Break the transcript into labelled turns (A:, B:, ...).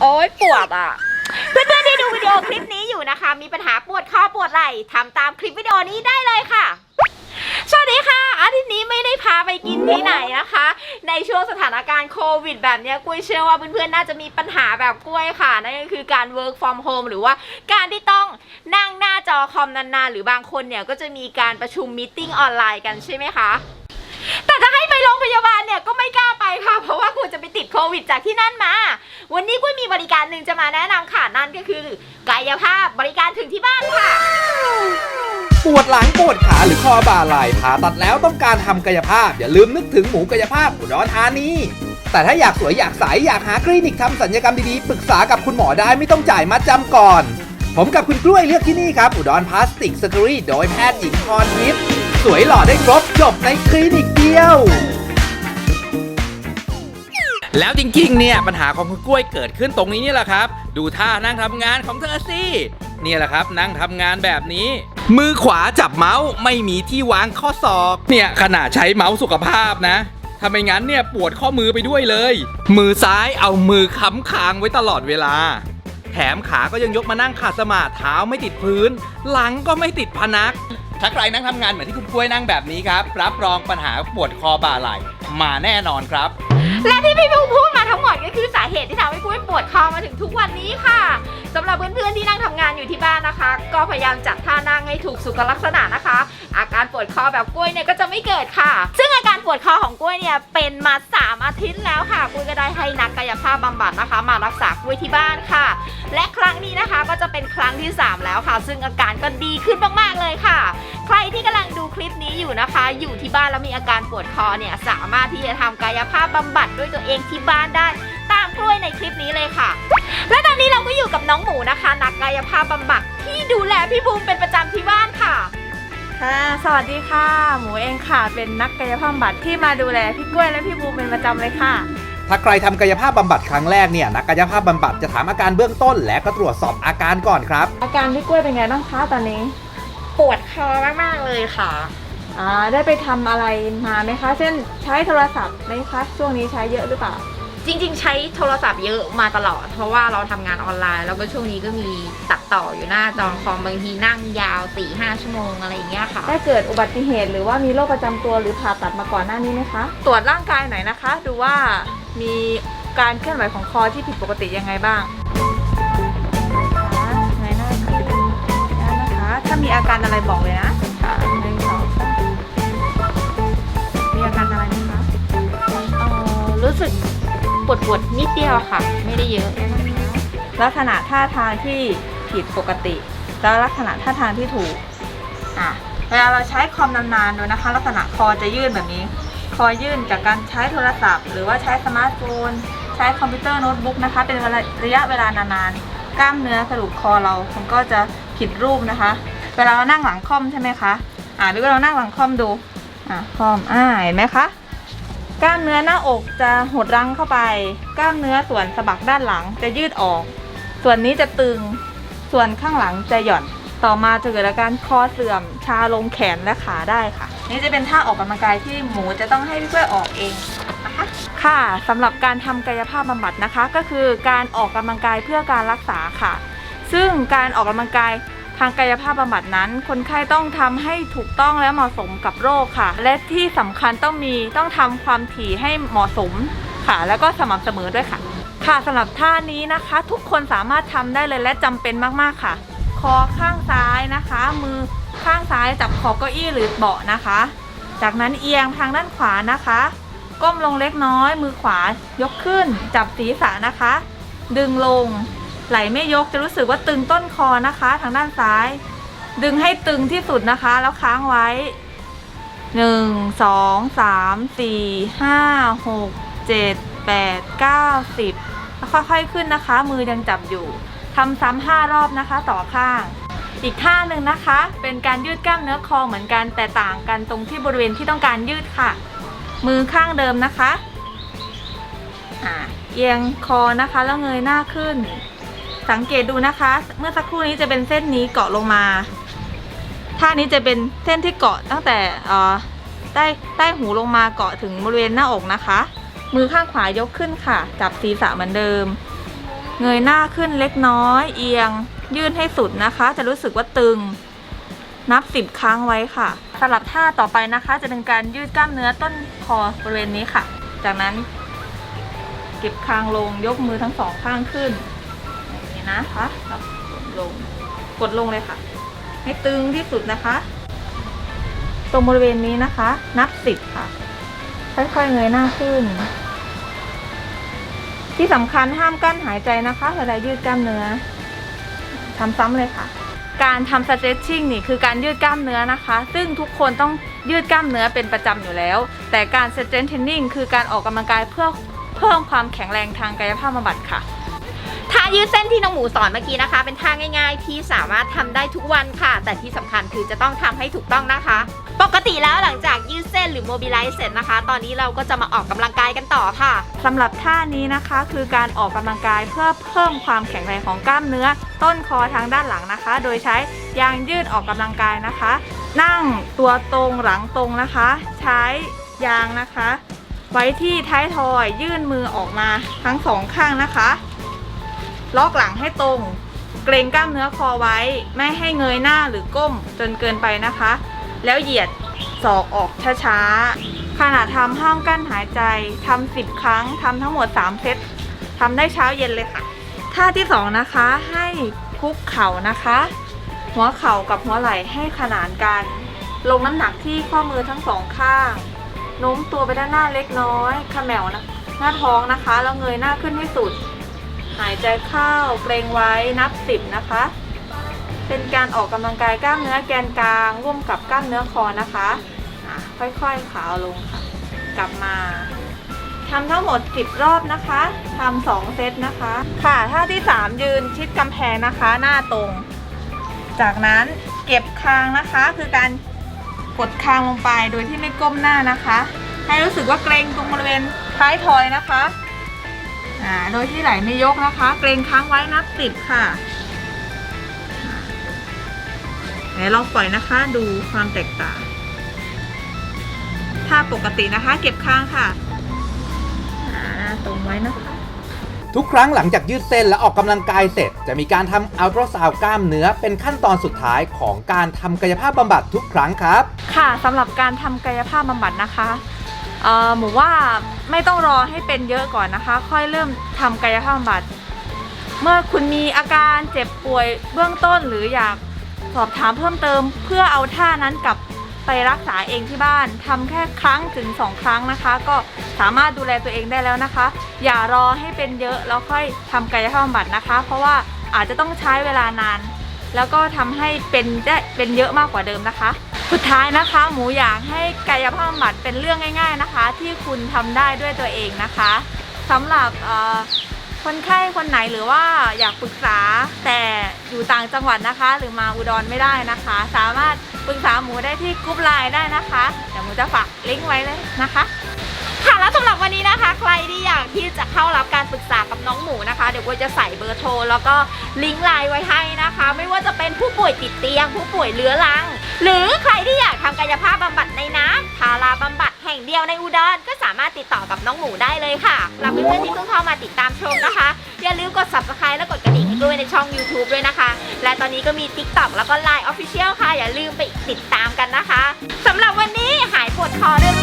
A: โอ๊ยปวดอะ เพื่อนๆที่ดูวิดีโอคลิปนี้อยู่นะคะ มีปัญหาปวดคอปวดไหล่ทำตามคลิปวิดีโอนี้ได้เลยค่ะ สวัสดีค่ะ อาทิตย์นี้ไม่ได้พาไปกินที่ไหนนะคะ ในช่วงสถานการณ์โควิดแบบเนี้ยกุ้ยเชื่อว่าเพื่อนๆน่าจะมีปัญหาแบบกล้วยค่ะ นั่นก็คือการ work from home หรือว่าการที่ต้องนั่งหน้าจอคอมนานๆ หรือบางคนเนี่ยก็จะมีการประชุมมตติ팅ออนไลน์กันใช่ไหมคะ แต่ถ้าให้ไปโรงพยาบาลเนี่ยก็ไม่กล้าไปค่ะ เพราะว่าคุณจะไปติดโควิดจากที่นั่นมา วันนี้กุ้ยมีบริการหนึ่งจะมาแนะนำค่ะนั่นก็คือกายภาพบริการถึงที่บ้านค่ะ
B: ปวดหลังปวดขาหรือคอบ่าไหล่ผ่าตัดแล้วต้องการทำกายภาพ อย่าลืมนึกถึงหมูกายภาพอุดรธานีแต่ถ้าอยากสวยอยากใสอยากหาคลินิกทำสัญญกรรมดีๆปรึกษากับคุณหมอได้ไม่ต้องจ่ายมัดจำก่อน ผมกับคุณกล้วยเลือกที่นี่ครับ อุดรพลาสติกสตอรี่โดยแพทย์หญิงพรทิพย์ สวยหล่อได้ครบจบในคลินิกเดียว แล้วจริงๆ เนี่ยปัญหาของคุณกล้วยเกิดขึ้นตรงนี้นี่แหละครับ ดูท่านั่งทำงานของเธอสิเนี่ยแหละครับ นั่งทำงานแบบนี้ มือขวาจับเมาส์ไม่มีที่วางข้อศอก เนี่ยขนาดใช้เมาส์สุขภาพนะถ้าไมงั้นเนี่ยปวดข้อมือไปด้วยเลย มือซ้ายเอามือค้ำคางไว้ตลอดเวลา แถมขาก็ยังยกมานั่งขัดสมาธิเท้าไม่ติดพื้น หลังก็ไม่ติดพนัก ถ้าใครนั่งทำงานเหมือนที่คุณกล้วยนั่งแบบนี้ครับ รับรองปัญหาปวดคอบ่าไหล่มาแน่นอนครับ
A: และที่พี่ภูมิพูดมาทั้งหมดก็คือสาเหตุที่ทำให้กุ้ยปวดคอมาถึงทุกวันนี้ค่ะสำหรับเพื่อนๆที่นั่งทำงานอยู่ที่บ้านนะคะ ก็พยายามจัดท่านั่งให้ถูกสุขลักษณะนะคะ อาการปวดคอแบบกล้วยเนี่ยก็จะไม่เกิดค่ะ ซึ่งอาการปวดคอของกล้วยเนี่ยเป็นมา 3 อาทิตย์แล้วค่ะกล้วยก็ได้ให้นักกายภาพบำบัดนะคะ มารักษากล้วยที่บ้านค่ะ และครั้งนี้นะคะก็จะเป็นครั้งที่ 3 แล้วค่ะ ซึ่งอาการก็ดีขึ้นมากๆเลยค่ะ ใครที่กำลังดูคลิปนี้อยู่นะคะ อยู่ที่บ้านแล้วมีอาการปวดคอเนี่ยสามารถที่จะทำกายภาพบำบัดด้วยตัวเองที่บ้านได้ ตามกล้วยในคลิปนี้เลยค่ะ และตอนนี้เราก็อยู่กับน้องหมูนะคะ นักกายภาพบำบัดที่ดูแลพี่ภูมิเป็นประจำที่บ้านค่ะ
C: ค่ะ สวัสดีค่ะ หมูเองค่ะ เป็นนักกายภาพบำบัดที่มาดูแลพี่กล้วยและพี่บูมเป็นประจำเลยค่ะ
B: ถ้าใครทำกายภาพบำบัดครั้งแรกเนี่ยนักกายภาพบำบัดจะถามอาการเบื้องต้น และก็ตรวจสอบอาการก่อนครับ
C: อาการพี่กล้วยเป็นไงบ้างคะตอนนี้
A: ปวดคอมากๆเลยค่ะ
C: อ่าได้ไปทำอะไรมาไหมคะ เช่นใช้โทรศัพท์ไหมคะ ช่วงนี้ใช้เยอะหรือเปล่า
A: จริง ๆ ใช้โทรศัพท์เยอะมาตลอด เพราะว่าเราทำงานออนไลน์ แล้วก็ช่วงนี้ก็มีตัดต่ออยู่หน้าจอคอมบางทีนั่งยาว4ี่ห้าชั่วโมงอะไรอย่างเงี้ยค่ะ
C: ได้เกิดอุบัติเหตุหรือว่ามีโรคประจำตัวหรือผ่าตัดมาก่อนหน้านี้ไหมคะ ตรวจร่างกายหน่อยนะคะ ดูว่ามีการเคลื่อนไหวของคอที่ผิดปกติยังไงบ้างไงหน้าขึ้นแล้วนะคะ ถ้ามีอาการอะไรบอกเลยนะ สึก
A: ปวดปวดๆนิดเดียวค่ะ ไม่ได้เยอะ
C: ลักษณะท่าทางที่ผิดปกติ แล้วลักษณะท่าทางที่ถูกอะเวลาเราใช้คอมนานๆดูนะคะ ลักษณะคอจะยื่นแบบนี้ คอยื่นจากการใช้โทรศัพท์ หรือว่าใช้สมาร์ทโฟน ใช้คอมพิวเตอร์โน้ตบุ๊กนะคะ เป็นระยะเวลานานๆกล้ามเนื้อกระดูกคอเรามันก็จะผิดรูปนะคะ เวลาเรานั่งหลังค่อมใช่ไหมคะอ่าหรือว่าเรานั่งหลังค่อมดูอ่าค่อมอ่าเห็นไหมคะ กล้ามเนื้อหน้าอกจะหดรั้งเข้าไป กล้ามเนื้อส่วนสะบักด้านหลังจะยืดออก ส่วนนี้จะตึง ส่วนข้างหลังจะหย่อน ต่อมาจะเกิดอาการคอเสื่อม ชาลงแขนและขาได้ค่ะ นี่จะเป็นท่าออกกำลังกายที่หมูจะต้องให้พี่เพื่อออกเองนะคะค่ะสำหรับการทำกายภาพบำบัดนะคะ ก็คือการออกกำลังกายเพื่อการรักษาค่ะ ซึ่งการออกกำลังกาย ทางกายภาพบำบัดนั้น คนไข้ต้องทำให้ถูกต้องและเหมาะสมกับโรคค่ะ และที่สำคัญต้องมีต้องทำความถี่ให้เหมาะสมค่ะ แล้วก็สม่ำเสมอด้วยค่ะ ค่ะสำหรับท่านี้นะคะ ทุกคนสามารถทำได้เลยและจำเป็นมากๆค่ะ คอข้างซ้ายนะคะ มือข้างซ้ายจับขอบเก้าอี้หรือเบาะนะคะ จากนั้นเอียงทางด้านขวานะคะ ก้มลงเล็กน้อย มือขวายกขึ้น จับศีรษะนะคะ ดึงลง ไหลไม่ยกจะรู้สึกว่าตึงต้นคอนะคะ ทางด้านซ้าย ดึงให้ตึงที่สุดนะคะ แล้วค้างไว้หนึ่งสองสามสี่ห้าหกเจ็ดแปดเก้าสิบแล้วค่อยๆขึ้นนะคะ มือยังจับอยู่ทำซ้ำห้ารอบนะคะ ต่อข้าง อีกท่าหนึ่งนะคะ เป็นการยืดกล้ามเนื้อคอเหมือนกันแต่ต่างกันตรงที่บริเวณที่ต้องการยืดค่ะ มือข้างเดิมนะคะเอียงคอนะคะแล้วเงยหน้าขึ้น สังเกตดูนะคะ เมื่อสักครู่นี้จะเป็นเส้นนี้เกาะลงมาท่านี้จะเป็นเส้นที่เกาะตั้งแต่ใต้ใต้หูลงมาเกาะถึงบริเวณหน้าอกนะคะ มือข้างขวายกขึ้นค่ะ จับศีรษะเหมือนเดิม เงยหน้าขึ้นเล็กน้อย เอียง ยื่นให้สุดนะคะ จะรู้สึกว่าตึง นับสิบครั้งไว้ค่ะสำหรับท่าต่อไปนะคะ จะเป็นการยืดกล้ามเนื้อต้นคอบริเวณนี้ค่ะ จากนั้นเก็บคางลงยกมือทั้งสองข้างขึ้น อย่างนี้นะคะแล้วกดลง กดลงเลยค่ะ ให้ตึงที่สุดนะคะ ตรงบริเวณนี้นะคะ นับสิบค่ะ ค่อยๆเงยหน้าขึ้น ที่สำคัญห้ามกั้นหายใจนะคะ เวลายืดกล้ามเนื้อทำซ้ำเลยค่ะการทำ stretching นี่คือการยืดกล้ามเนื้อนะคะ ซึ่งทุกคนต้องยืดกล้ามเนื้อเป็นประจำอยู่แล้ว แต่การ strengthening คือการออกกำลังกายเพื่อเพิ่มความแข็งแรงทางกายภาพบำบัดค่ะ
A: ท่ายืดเส้นที่น้องหมูสอนเมื่อกี้นะคะ เป็นท่าง่ายๆ ที่สามารถทำได้ทุกวันค่ะ แต่ที่สำคัญคือจะต้องทำให้ถูกต้องนะคะ ปกติแล้วหลังจากยืดเส้นหรือโมบิลไลซ์เสร็จนะคะ ตอนนี้เราก็จะมาออกกำลังกายกันต่อค่ะ
C: สำหรับท่านี้นะคะ คือการออกกำลังกายเพื่อเพิ่มความแข็งแรงของกล้ามเนื้อ ต้นคอทางด้านหลังนะคะ โดยใช้ยางยืดออกกำลังกายนะคะ นั่งตัวตรงหลังตรงนะคะ ใช้ยางนะคะ ไว้ที่ท้ายทอยยื่นมือออกมาทั้งสองข้างนะคะ ล็อกหลังให้ตรง เกรงกล้ามเนื้อคอไว้ ไม่ให้เงยหน้าหรือก้มจนเกินไปนะคะ แล้วเหยียดศอกออกช้าๆขณะทำห้ามกั้นหายใจทำสิบครั้งทำทั้งหมด 3 เซตทำได้เช้าเย็นเลยค่ะ ท่าที่ 2 นะคะให้คุกเข่านะคะ หัวเข่ากับหัวไหล่ให้ขนานกัน ลงน้ำหนักที่ข้อมือทั้งสองข้างโน้มตัวไปด้านหน้าเล็กน้อยขมแมวนะหน้าท้องนะคะ แล้วเงยหน้าขึ้นให้สุด หายใจเข้าเกรงไว้นับสิบนะคะ เป็นการออกกำลังกายกล้ามเนื้อแกนกลาง ร่วมกับกล้ามเนื้อคอนะคะะค่อยๆขาลงค่ะ กลับมาทำทั้งหมด 10 รอบนะคะทำสองเซตนะคะ ค่ะท่าที่ 3 ยืนชิดกำแพงนะคะ หน้าตรง จากนั้นเก็บคางนะคะ คือการกดคางลงไปโดยที่ไม่ก้มหน้านะคะ ให้รู้สึกว่าเกรงตรงบริเวณท้ายทอยนะคะ อ่าโดยที่ไหล่ไม่ยกนะคะ เกรงค้างไว้นับสิบค่ะไหนลองปล่อยนะคะดูความแตกต่าง ถ้าปกตินะคะ เก็บค้างค่ะอ่าตรงไว้นะคะ
B: ทุกครั้งหลังจากยืดเส้นและออกกำลังกายเสร็จ จะมีการทำอัลตราซาวด์กล้ามเนื้อเป็นขั้นตอนสุดท้ายของการทำกายภาพบำบัดทุกครั้งครับ
C: ค่ะสำหรับการทำกายภาพบำบัดนะคะเอ่อ หมูว่าไม่ต้องรอให้เป็นเยอะก่อนนะคะ ค่อยเริ่มทำกายภาพบำบัด เมื่อคุณมีอาการเจ็บป่วยเบื้องต้นหรืออยากสอบถามเพิ่มเติม เพื่อเอาท่านั้นกลับไปรักษาเองที่บ้านทำแค่ครั้งถึงสองครั้งนะคะ ก็สามารถดูแลตัวเองได้แล้วนะคะ อย่ารอให้เป็นเยอะแล้วค่อยทำกายภาพบำบัดนะคะ เพราะว่าอาจจะต้องใช้เวลานาน แล้วก็ทำให้เป็นได้เป็นเยอะมากกว่าเดิมนะคะ สุดท้ายนะคะ หมูอยากให้กายภาพบำบัดเป็นเรื่องง่าย ๆนะคะ ที่คุณทำได้ด้วยตัวเองนะคะสำหรับคนไข้คนไหนหรือว่าอยากปรึกษาแต่อยู่ต่างจังหวัดนะคะ หรือมาอุดรไม่ได้นะคะ สามารถปรึกษาหมูได้ที่กรุ๊ปไลน์ได้นะคะเดี๋ยวหมูจะฝากลิงก์ไว้เลยนะคะ
A: ค่ะแล้วสำหรับวันนี้นะคะ ใครที่อยากที่จะเข้ารับการปรึกษากับน้องหมูนะคะ เดี๋ยวกูจะใส่เบอร์โทร แล้วก็ลิงก์ไลน์ไว้ให้นะคะ ไม่ว่าจะเป็นผู้ป่วยติดเตียง ผู้ป่วยเรื้อรัง หรือใครที่อยากทำกายภาพบำบัดในน้ำทาราบำบัดแห่งเดียวในอุดรก็สามารถติดต่อกับน้องหมูได้เลยค่ะสำหรับเพื่อนๆที่เพิ่งเข้ามาติดตามชมนะคะอย่าลืมกด subscribe และกดกระดิ่งให้ด้วยในช่อง YouTube ด้วยนะคะ และตอนนี้ก็มี TikTok แล้วก็ Line Official ค่ะ อย่าลืมไปติดตามกันนะคะสำหรับวันนี้หายปวดคอเรื่อง